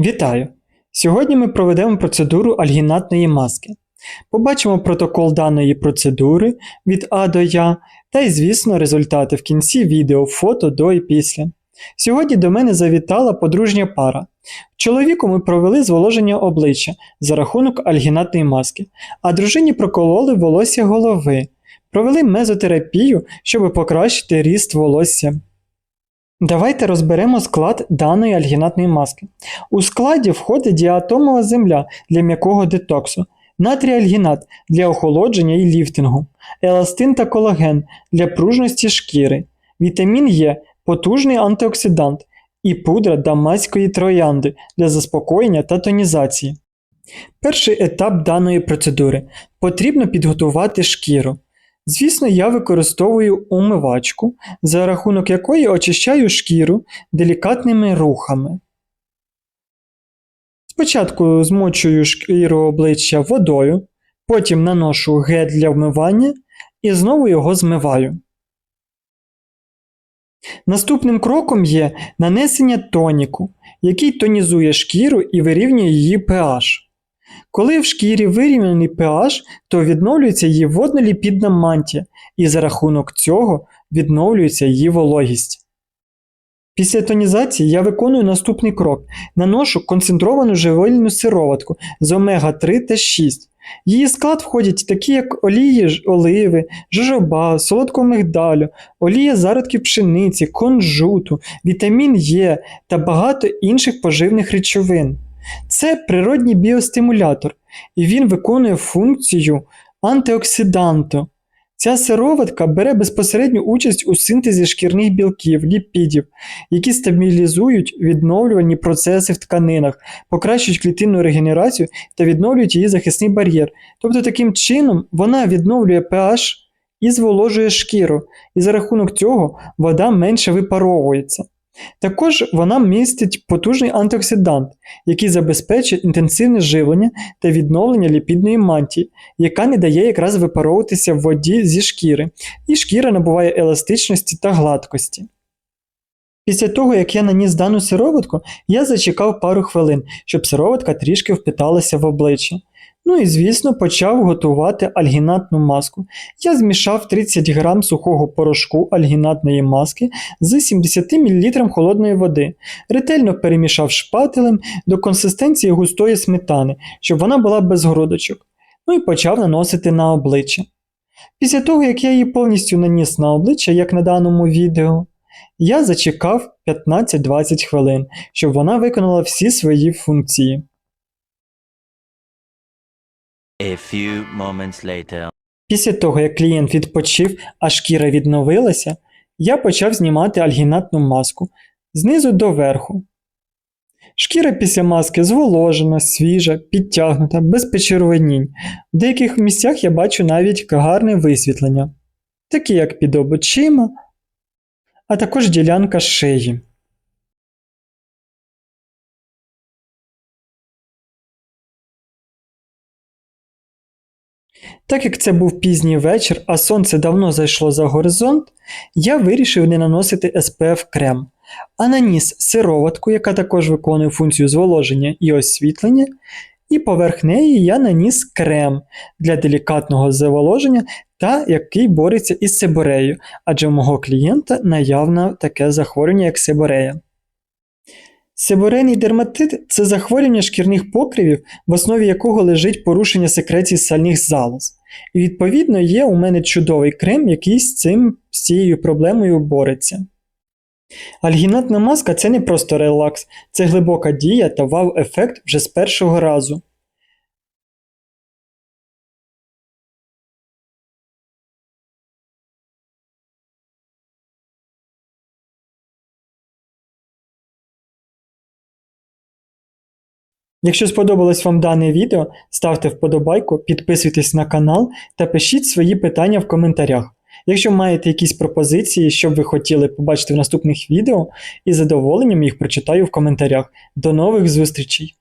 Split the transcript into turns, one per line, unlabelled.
Вітаю! Сьогодні ми проведемо процедуру альгінатної маски. Побачимо протокол даної процедури від А до Я та й, звісно, результати в кінці відео, фото до і після. Сьогодні до мене завітала подружня пара. Чоловіку ми провели зволоження обличчя за рахунок альгінатної маски, а дружині прокололи волосся голови, провели мезотерапію, щоб покращити ріст волосся. Давайте розберемо склад даної альгінатної маски. У складі входить діатомова земля для м'якого детоксу, натріальгінат для охолодження і ліфтингу, еластин та колаген для пружності шкіри, вітамін Е потужний антиоксидант і пудра дамаської троянди для заспокоєння та тонізації. Перший етап даної процедури потрібно підготувати шкіру. Звісно, я використовую умивачку, за рахунок якої очищаю шкіру делікатними рухами. Спочатку змочую шкіру обличчя водою, потім наношу гель для вмивання і знову його змиваю. Наступним кроком є нанесення тоніку, який тонізує шкіру і вирівнює її pH. Коли в шкірі вирівняний pH, то відновлюється її водноліпідна мантія, і за рахунок цього відновлюється її вологість. Після тонізації я виконую наступний крок: наношу концентровану живильну сироватку з омега-3 та 6. Її склад входять такі, як олії оливи, жожоба, солодкого мигдалю, олія зародків пшениці, кунжуту, вітамін Е та багато інших поживних речовин. Це природній біостимулятор, і він виконує функцію антиоксиданту. Ця сироватка бере безпосередню участь у синтезі шкірних білків, ліпідів, які стабілізують відновлювальні процеси в тканинах, покращують клітинну регенерацію та відновлюють її захисний бар'єр. Тобто таким чином вона відновлює pH і зволожує шкіру, і за рахунок цього вода менше випаровується. Також вона містить потужний антиоксидант, який забезпечує інтенсивне живлення та відновлення ліпідної мантії, яка не дає якраз випаровуватися в воді зі шкіри, і шкіра набуває еластичності та гладкості. Після того, як я наніс дану сироватку, я зачекав пару хвилин, щоб сироватка трішки впиталася в обличчя. Ну і, звісно, почав готувати альгінатну маску. Я змішав 30 г сухого порошку альгінатної маски з 70 мл холодної води, ретельно перемішав шпателем до консистенції густої сметани, щоб вона була без грудочок. Ну і почав наносити на обличчя. Після того, як я її повністю наніс на обличчя, як на даному відео, я зачекав 15-20 хвилин, щоб вона виконала всі свої функції.
A few moments later.
Після того, як клієнт відпочив, а шкіра відновилася, я почав знімати альгінатну маску знизу до верху. Шкіра після маски зволожена, свіжа, підтягнута, без почервонінь. В деяких місцях я бачу навіть гарне висвітлення, такі як під очима, а також ділянка шиї. Так як це був пізній вечір, а сонце давно зайшло за горизонт, я вирішив не наносити SPF крем, а наніс сироватку, яка також виконує функцію зволоження і освітлення, і поверх неї я наніс крем для делікатного зволоження та який бореться із сибореєю, адже в мого клієнта наявне таке захворювання, як сиборея. Сиборейний дерматит це захворювання шкірних покривів, в основі якого лежить порушення секреції сальних залоз. І відповідно є у мене чудовий крем, який з цим з цією проблемою бореться. Альгінатна маска це не просто релакс, це глибока дія та вау-ефект вже з першого разу. Якщо сподобалось вам дане відео, ставте вподобайку, підписуйтесь на канал та пишіть свої питання в коментарях. Якщо маєте якісь пропозиції, що б ви хотіли побачити в наступних відео, із задоволенням їх прочитаю в коментарях. До нових зустрічей!